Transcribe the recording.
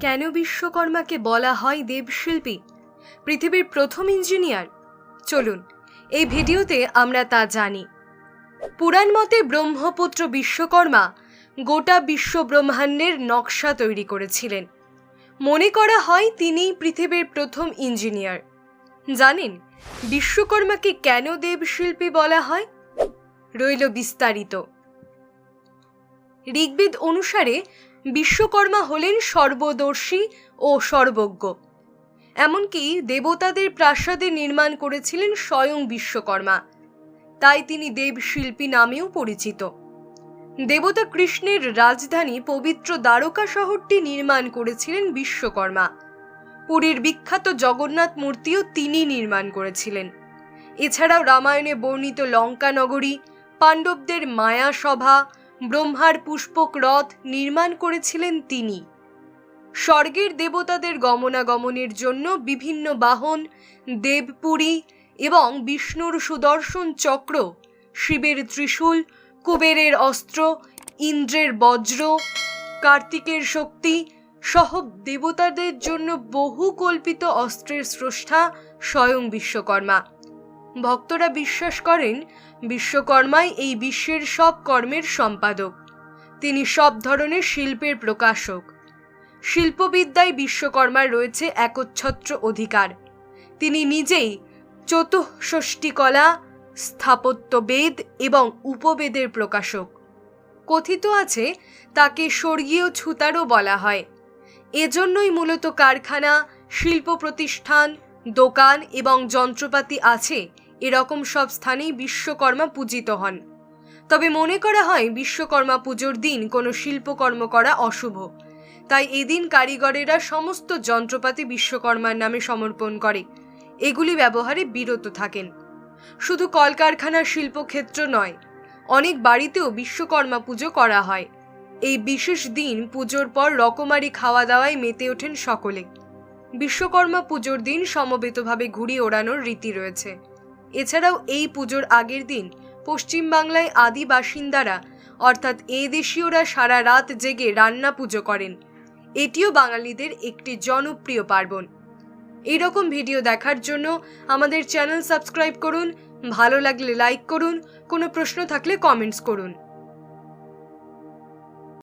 কেন বিশ্বকর্মাকে বলা হয় দেবশিল্পী? পৃথিবীর প্রথম ইঞ্জিনিয়ার? চলুন, এই ভিডিওতে আমরা তা জানি। পুরাণ মতে ব্রহ্মপুত্র বিশ্বকর্মা গোটা বিশ্ব ব্রহ্মাণ্ডের নকশা তৈরি করেছিলেন। মনে করা হয় তিনিই পৃথিবীর প্রথম ইঞ্জিনিয়ার। জানেন, বিশ্বকর্মাকে কেন দেবশিল্পী বলা হয়? রইল বিস্তারিত। ঋগ্বেদ অনুসারে বিশ্বকর্মা হলেন সর্বদর্শী ও সর্বজ্ঞ। এমনকি দেবতাদের প্রাসাদে নির্মাণ করেছিলেন স্বয়ং বিশ্বকর্মা। তাই তিনি দেবশিল্পী নামেও পরিচিত। দেবতা কৃষ্ণের রাজধানী পবিত্র দ্বারকা শহরটি নির্মাণ করেছিলেন বিশ্বকর্মা। পুরীর বিখ্যাত জগন্নাথ মূর্তিও তিনি নির্মাণ করেছিলেন। এছাড়াও রামায়ণে বর্ণিত লঙ্কা নগরী পাণ্ডবদের মায়া সভা ব্রহ্মার পুষ্পক রথ নির্মাণ করেছিলেন তিনি। স্বর্গের দেবতাদের গমনাগমনের জন্য বিভিন্ন বাহন, দেবপুরী এবং বিষ্ণুর সুদর্শন চক্র, শিবের ত্রিশূল, কুবেরের অস্ত্র, ইন্দ্রের বজ্র, কার্তিকের শক্তি সহ দেবতাদের জন্য বহু কল্পিত অস্ত্রের স্রষ্টা স্বয়ং বিশ্বকর্মা। ভক্তরা বিশ্বাস করেন, বিশ্বকর্মাই এই বিশ্বের সব কর্মের সম্পাদক। তিনি সব ধরনের শিল্পের প্রকাশক। শিল্পবিদ্যায় বিশ্বকর্মার রয়েছে একচ্ছত্র অধিকার। তিনি নিজেই চতুষষ্টি কলা স্থাপত্যবেদ এবং উপবেদের প্রকাশক। কথিত আছে, তাকে স্বর্গীয় ছুতারও বলা হয়। এজন্যই মূলত কারখানা, শিল্প প্রতিষ্ঠান দোকান এবং যন্ত্রপাতি আছে, এরকম সব স্থানেই বিশ্বকর্মা পূজিত হন। তবে মনে করা হয় বিশ্বকর্মা পুজোর দিন কোনো শিল্পকর্ম করা অশুভ। তাই এদিন কারিগরেরা সমস্ত যন্ত্রপাতি বিশ্বকর্মার নামে সমর্পণ করে। এগুলি ব্যবহারে বিরত থাকেন। শুধু কলকারখানার শিল্পক্ষেত্র নয়, অনেক বাড়িতেও বিশ্বকর্মা পুজো করা হয়। এই বিশেষ দিন পুজোর পর রকমারি খাওয়া দাওয়ায় মেতে ওঠেন সকলে। বিশ্বকর্মা পুজোর দিন সমবেতভাবে ঘুড়ি ওড়ানোর রীতি রয়েছে। এছাড়াও এই পুজোর আগের দিন পশ্চিমবাংলায় আদি বাসিন্দারা, অর্থাৎ এ দেশীয়রা সারা রাত জেগে রান্না পুজো করেন। এটিও বাঙালিদের একটি জনপ্রিয় পার্বণ। এইরকম ভিডিও দেখার জন্য আমাদের চ্যানেল সাবস্ক্রাইব করুন, ভালো লাগলে লাইক করুন, কোনো প্রশ্ন থাকলে কমেন্টস করুন।